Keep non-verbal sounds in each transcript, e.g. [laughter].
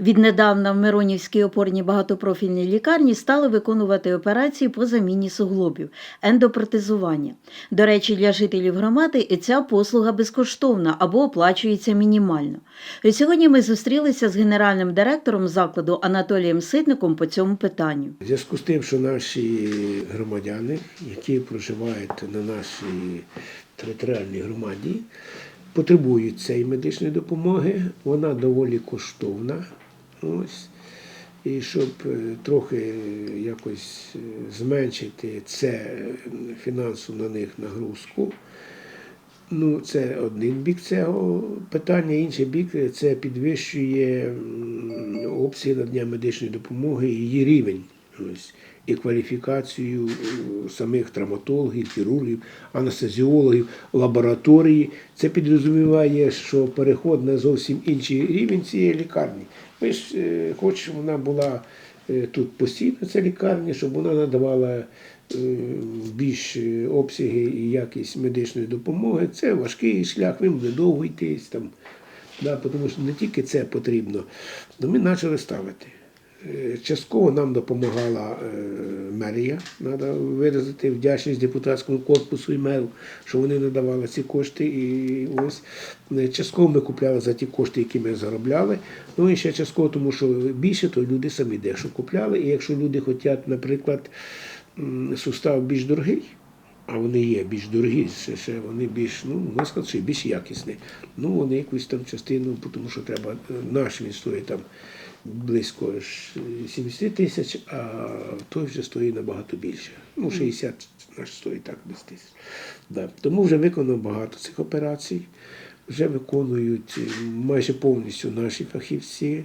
Віднедавна в Миронівській опорній багатопрофільній лікарні стали виконувати операції по заміні суглобів, ендопротезування. До речі, для жителів громади ця послуга безкоштовна або оплачується мінімально. І сьогодні ми зустрілися з генеральним директором закладу Анатолієм Ситником по цьому питанню. В зв'язку з тим, що наші громадяни, які проживають на нашій територіальній громаді, потребують цієї медичної допомоги, вона доволі коштовна. Ось. І щоб е, трохи якось е, зменшити це е, фінансу на них нагрузку. Ну, це один бік цього питання, інший бік це підвищує опції надання медичної допомоги, її рівень. І кваліфікацію е, самих травматологів, хірургів, анестезіологів, лабораторії. Це підрозуміває, що переход на зовсім інший рівень цієї лікарні. Ми ж е, хочемо, вона була е, тут постійно, ця лікарня, щоб вона надавала е, більш обсяги і якість медичної допомоги. Це важкий шлях, він буде довго йти. Там, да, тому що не тільки це потрібно. Но ми почали ставити. Е, Частково нам допомагала е, мерія. Треба виразити вдячність депутатському корпусу і меру, що вони надавали ці кошти. І ось е, частково ми купляли за ті кошти, які ми заробляли. Ну і ще частково, тому що більше, то люди самі дещо купляли. І якщо люди хочуть, наприклад, сустав більш дорогий. А вони є більш дорогі, ще, ще вони більш, ну, можна сказати, більш якісні. Ну, вони якусь там частину, тому що треба, наш він там близько 70 тисяч, а той вже стоїть набагато більше. Ну, 60 наш стоїть так десь тисяч. Да. Тому вже виконано багато цих операцій, вже виконують е, майже повністю наші фахівці.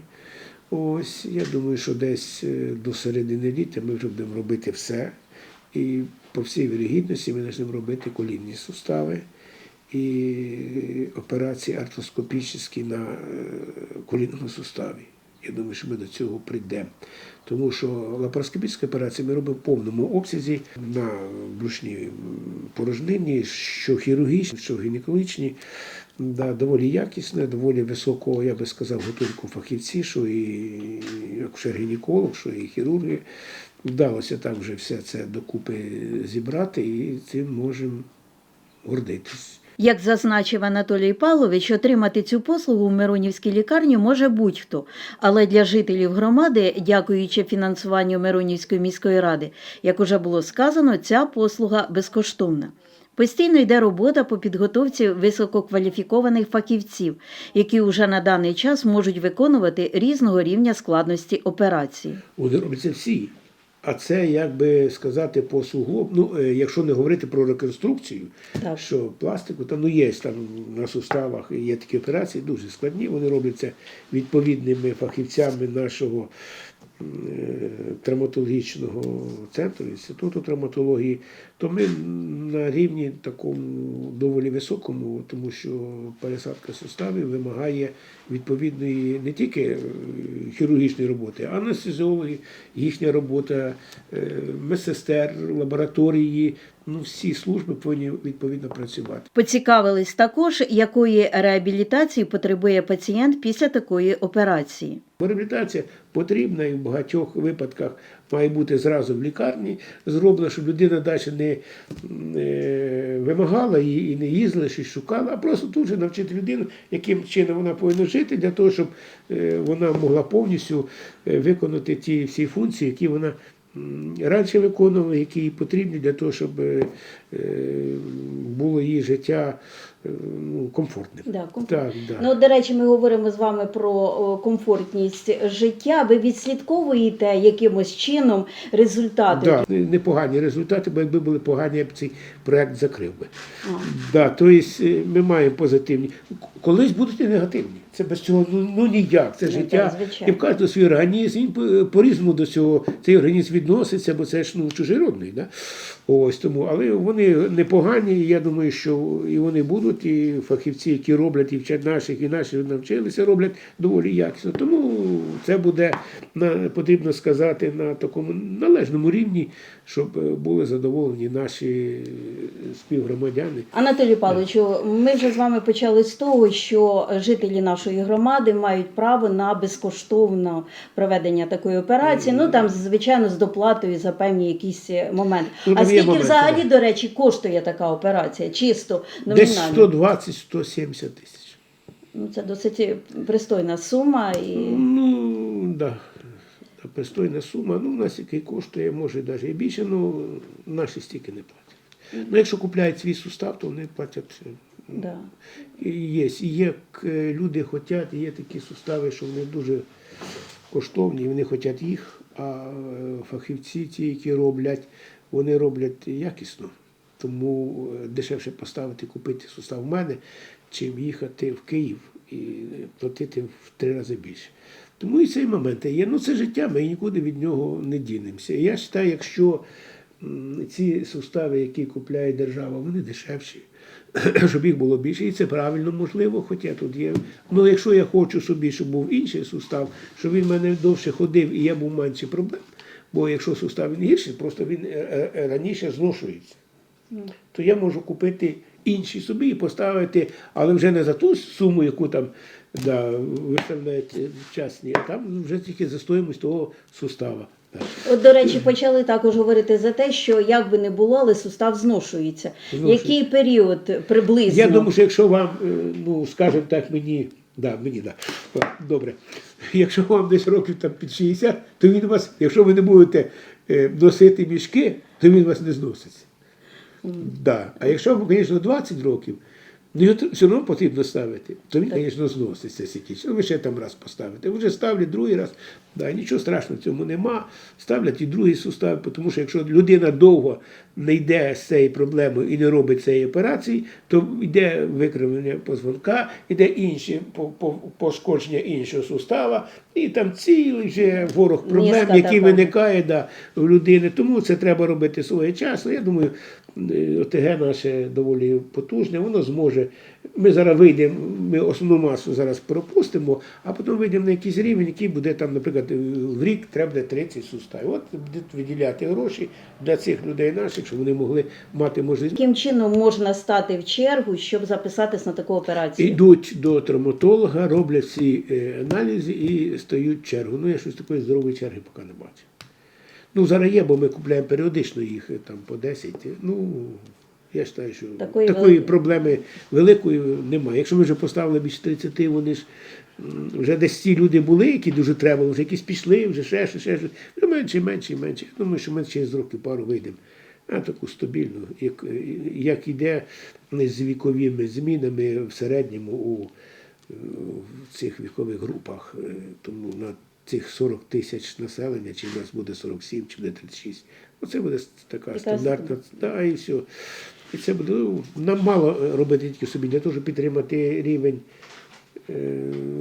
Ось, я думаю, що десь е, до середини літа ми вже будемо робити все. І по всій вірогідності ми почнемо робити колінні сустави і операції артроскопічні на е, колінному суставі. Я думаю, що ми до цього прийдемо. Тому що лапароскопічні операції ми робимо в повному обсязі на брушній порожнині, що хірургічні, що гінекологічні. Да, доволі якісне, доволі високого, я би сказав, готунку фахівці, що і акушер-гінеколог, що і хірурги. Вдалося так вже все це докупи зібрати і цим можемо гордитись. Як зазначив Анатолій Павлович, отримати цю послугу в Миронівській лікарні може будь-хто. Але для жителів громади, дякуючи фінансуванню Миронівської міської ради, як уже було сказано, ця послуга безкоштовна. Постійно йде робота по підготовці висококваліфікованих фахівців, які вже на даний час можуть виконувати різного рівня складності операції. Вони робляться всі. А це, як би сказати, по суглоб, ну, е, якщо не говорити про реконструкцію, Так. що пластику, там ну, є там на суставах є такі операції, дуже складні, вони робляться відповідними фахівцями нашого травматологічного центру, інституту травматології, то ми на рівні такому доволі високому, тому що пересадка суставів вимагає відповідної не тільки е, хірургічної роботи, а анестезіологи, їхня робота, е, медсестер, лабораторії, ну всі служби повинні відповідно працювати. Поцікавились також, якої реабілітації потребує пацієнт після такої операції. Реабілітація потрібна і в багатьох випадках має бути зразу в лікарні зроблена, щоб людина далі не вимагала її і не їздила, щось шукала, а просто тут же навчити людину, яким чином вона повинна жити, для того, щоб е, вона могла повністю е, виконати ті всі функції, які вона раніше виконувала, які їй потрібні для того, щоб е, було її життя е, ну, комфортним. Да, Так, да. Ну, до речі, ми говоримо з вами про комфортність життя. Ви відслідковуєте якимось чином результати? Да, непогані результати, бо якби були погані, я б цей проект закрив би. А. Да, тобто ми маємо позитивні. Колись будуть і негативні. Це без цього ну, ну ніяк. Це Ну, життя. І в кожного свій організм, він по- по-різному до цього цей організм відноситься, бо це ж ну, чужеродний. Да? Ось тому, але вони непогані. і Я думаю, що і вони будуть, і фахівці, які роблять, і вчать наших, і наші навчилися, роблять доволі якісно. Тому це буде на потрібно сказати на такому належному рівні, щоб е, були задоволені наші е, співгромадяни. Анатолію Павловичу, ми вже з вами почали з того, що жителі нашої громади мають право на безкоштовне проведення такої операції. Ну там, звичайно, з доплатою за певні якісь моменти. Ну, а скільки моменти, взагалі, до речі, коштує така операція? Чисто Десь 120-170 тисяч. Ну, це досить пристойна сума. І... Ну, да. да, Пристойна сума. Ну, у нас який коштує, може навіть і більше, ну наші стільки не платять. Ну, якщо купляють свій сустав, то вони платять. е, Да. І Є, і є люди хочуть, є такі сустави, що вони дуже коштовні, вони хочуть їх, а е, фахівці, ті, які роблять, вони роблять якісно. Тому е, дешевше поставити, купити сустав в мене, чим їхати в Київ і платити в три рази більше. Тому і цей момент є. Ну це життя, ми нікуди від нього не дінемося. Я вважаю, якщо ці сустави, які купляє держава, вони дешевші, [clears throat] щоб їх було більше, і це правильно можливо, хоча тут є. Ну, якщо я хочу собі, щоб був інший сустав, щоб він в мене довше ходив і я був менше проблем. Бо якщо сустав він гірший, просто він е, е, раніше зношується. То я можу купити інший собі і поставити, але вже не за ту суму, яку там да, виставляють е, частні, а там вже тільки за стоїмость того сустава. От, до речі, почали також говорити за те, що як би не було, але сустав зношується. Зношується. Який період приблизно? Я думаю, що якщо вам, е, ну скажімо так, мені, да, мені да, добре. Якщо вам десь років там під 60, то він вас, якщо ви не будете е, носити мішки, то він вас не зноситься. Да. А якщо вам, звісно, 20 років, його все одно потрібно ставити, то він, звісно, зноситься сікіч. Ну, ви ще там раз поставите. Вже ставлять другий раз. Да, нічого страшного в цьому нема. Ставлять і другий сустав, тому що якщо людина довго не йде з цієї проблеми і не робить цієї операції, то йде викривлення позвонка, йде інші по- по- пошкодження іншого сустава, і там цілий вже ворог проблем, така. виникає да, в людини. Тому це треба робити своєчасно. Я думаю, ОТГ наше доволі потужне, воно зможе. Ми зараз вийдемо, ми основну масу зараз пропустимо, а потім вийдемо на якийсь рівень, який буде там, наприклад, в рік треба буде 30 суставів. От будуть виділяти гроші для цих людей наших, щоб вони могли мати можливість. Яким чином можна стати в чергу, щоб записатись на таку операцію? Йдуть до травматолога, роблять всі е, аналізи і стають в чергу. Ну, я щось такої здорової черги поки не бачив. Ну, зараз є, бо ми купуємо періодично їх е, там по 10. Ну, я вважаю, що Такої такої, проблеми великої немає. Якщо ми вже поставили більше 30, вони ж вже десь ці люди були, які дуже треба, вже якісь пішли, вже ще ще щось. Вже менше, менше, менше. Я думаю, що ми через років пару вийдемо. А таку стабільну, як, як іде з віковими змінами в середньому у, е, в цих вікових групах. Е, Тому на цих 40 тисяч населення, чи в нас буде 47, чи буде 36. Оце буде така стандартна. Да, і все. І це буде ну, нам мало е, робити тільки собі для того, щоб підтримати рівень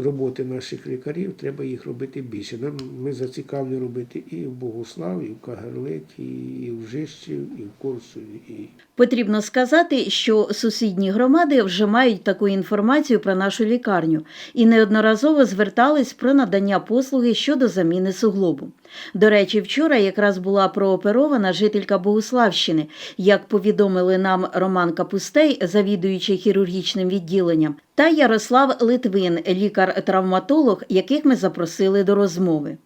роботи наших лікарів, треба їх робити більше. Нам ми зацікавлені робити і в Богослав, і в Кагарлиці, і в Жищі, і в Корсуні. І... Потрібно сказати, що сусідні громади вже мають таку інформацію про нашу лікарню і неодноразово звертались про надання послуги щодо заміни суглобу. До речі, вчора якраз була прооперована жителька Богуславщини, як повідомили нам Роман Капустей, завідуючий хірургічним відділенням, та Ярослав Литвин, лікар-травматолог, яких ми запросили до розмови.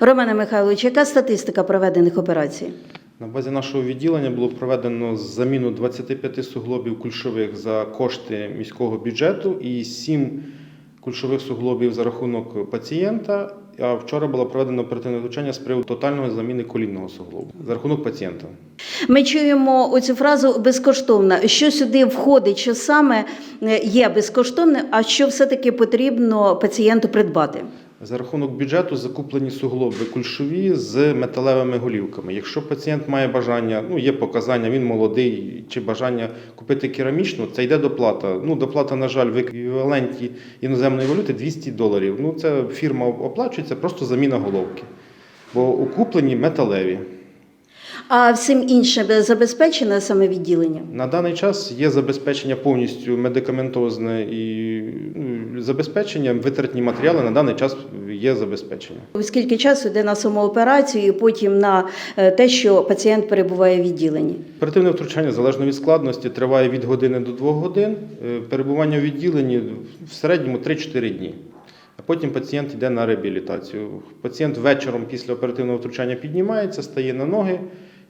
Романа Михайлович, яка статистика проведених операцій? На базі нашого відділення було проведено заміну 25 суглобів кульшових за кошти міського бюджету і 7 кульшових суглобів за рахунок пацієнта. А вчора було проведено оперативне втручання з приводу тотальної заміни колінного суглобу за рахунок пацієнта. Ми чуємо оцю фразу безкоштовна. Що сюди входить, що саме е, є безкоштовним, а що все-таки потрібно пацієнту придбати? За рахунок бюджету закуплені суглоби кульшові з металевими голівками. Якщо пацієнт має бажання, ну є показання, він молодий, чи бажання купити керамічну, це йде доплата. Ну, доплата, на жаль, в еквіваленті іноземної валюти 200 доларів. Ну, це фірма оплачується, просто заміна головки. Бо укуплені металеві. А всім іншим забезпечене саме відділення? На даний час є забезпечення повністю медикаментозне і ну, забезпечення, витратні матеріали на даний час є забезпечення. Скільки часу йде на саму операцію і потім на е, те, що пацієнт перебуває в відділенні? Оперативне втручання залежно від складності триває від години до двох годин. Е, Перебування у відділенні в середньому 3-4 дні. А потім пацієнт йде на реабілітацію. Пацієнт вечором після оперативного втручання піднімається, стає на ноги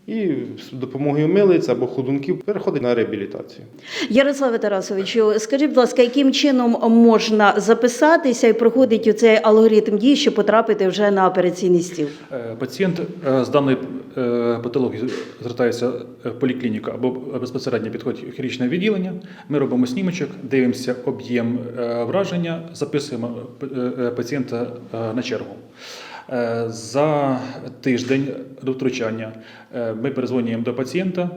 і з допомогою милиць або ходунків переходить на реабілітацію. Ярославе Тарасовичу, скажіть, будь ласка, яким чином можна записатися і проходить цей алгоритм дій, щоб потрапити вже на операційний стіл? Е, Пацієнт е, з даної е, патології звертається в поліклініку або безпосередньо підходить у хірургічне відділення. Ми робимо снімочок, дивимося об'єм враження, записуємо пацієнта на чергу. Е, За тиждень до втручання е, ми перезвонюємо до пацієнта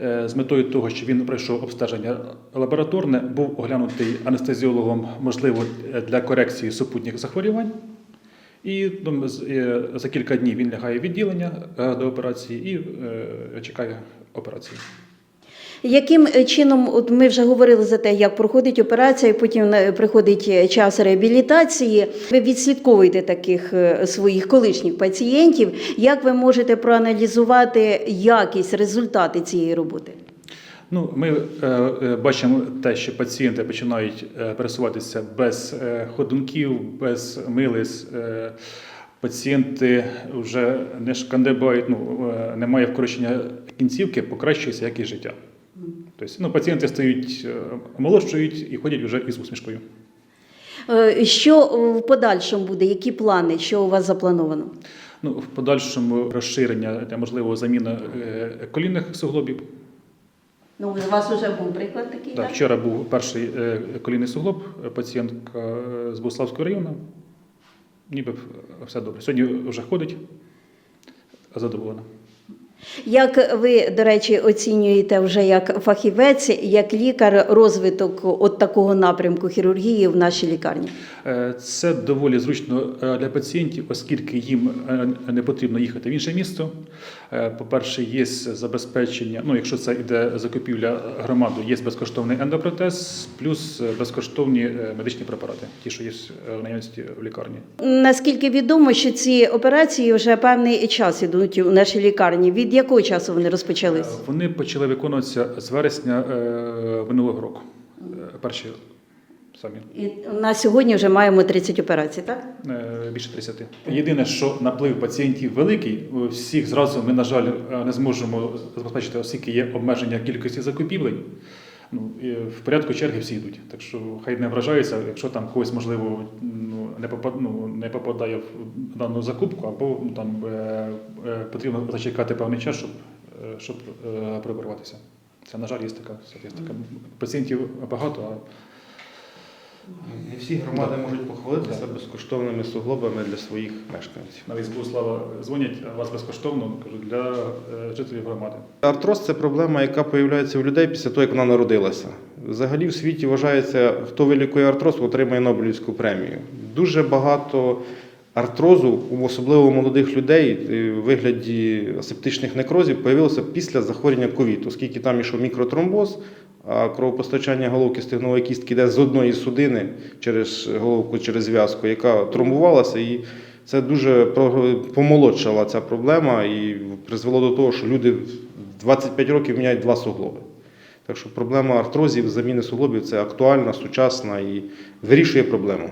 е, з метою того, що він пройшов обстеження лабораторне, був оглянутий анестезіологом, можливо, для корекції супутніх захворювань. І за кілька днів він лягає в відділення до операції і чекає операції. Яким е, чином, от ми вже говорили за те, як проходить операція, потім е, приходить е, час реабілітації. Ви відслідковуєте таких своїх колишніх пацієнтів. Як ви можете проаналізувати якість, результати цієї роботи? Ну, ми е, бачимо те, що пацієнти починають пересуватися без ходунків, без милиць. Е, пацієнти вже не шкандибають, ну, немає вкорочення кінцівки, покращується якість життя. Тобто, ну, пацієнти стають е, молодшують і ходять вже із усмішкою. Е, Що в подальшому буде? Які плани? Що у вас заплановано? Ну, в подальшому розширення, та, можливо, заміна е, колінних суглобів. Ну, у вас вже був приклад такий. Так, вчора був перший е, колінний суглоб, е, пацієнтка е, з Буславського району. Ніби все добре. Сьогодні вже ходить, задоволена. Як ви, до речі, оцінюєте вже як фахівець, як лікар розвиток от такого напрямку хірургії в нашій лікарні? Е, Це доволі зручно е, для пацієнтів, оскільки їм е, не потрібно їхати в інше місто. По-перше, є забезпечення, ну якщо це йде закупівля громаду, є безкоштовний ендопротез, плюс безкоштовні медичні препарати, ті, що є в наявності в лікарні. Наскільки відомо, що ці операції вже певний час ідуть у нашій лікарні. Від якого часу вони розпочались? Е, Вони почали виконуватися з вересня е, минулого року. Е, Перші самі І на сьогодні вже маємо 30 операцій, так? більше 30. Єдине, що наплив пацієнтів великий, всіх зразу ми, на жаль, не зможемо забезпечити, оскільки є обмеження кількості закупівлень. Ну, і в порядку черги всі йдуть. Так що хай не вражаються, якщо там когось, можливо, ну, не, попад, ну, не попадає в дану закупку, або ну, там, е, е, потрібно зачекати певний час, щоб, е, щоб е, прооперуватися. Це, на жаль, є така, статистика. Пацієнтів багато, а Не всі громади можуть похвалитися безкоштовними суглобами для своїх мешканців. навіть з Богослава дзвонять вас безкоштовно кажуть, для е, жителів громади. Артроз це проблема, яка з'являється у людей після того, як вона народилася. Взагалі в світі вважається, хто вилікує артроз, отримає Нобелівську премію. Дуже багато артрозу, особливо у молодих людей, е, в вигляді асептичних некрозів, появилося після захворювання ковід, оскільки там ішов мікротромбоз, а кровопостачання головки стегнової кістки йде з одної судини через головку, через зв'язку, яка тромбувалася. І це дуже помолодшала ця проблема і призвело до того, що люди в 25 років міняють два суглоби. Так що проблема артрозів, заміни суглобів це актуальна, сучасна і вирішує проблему.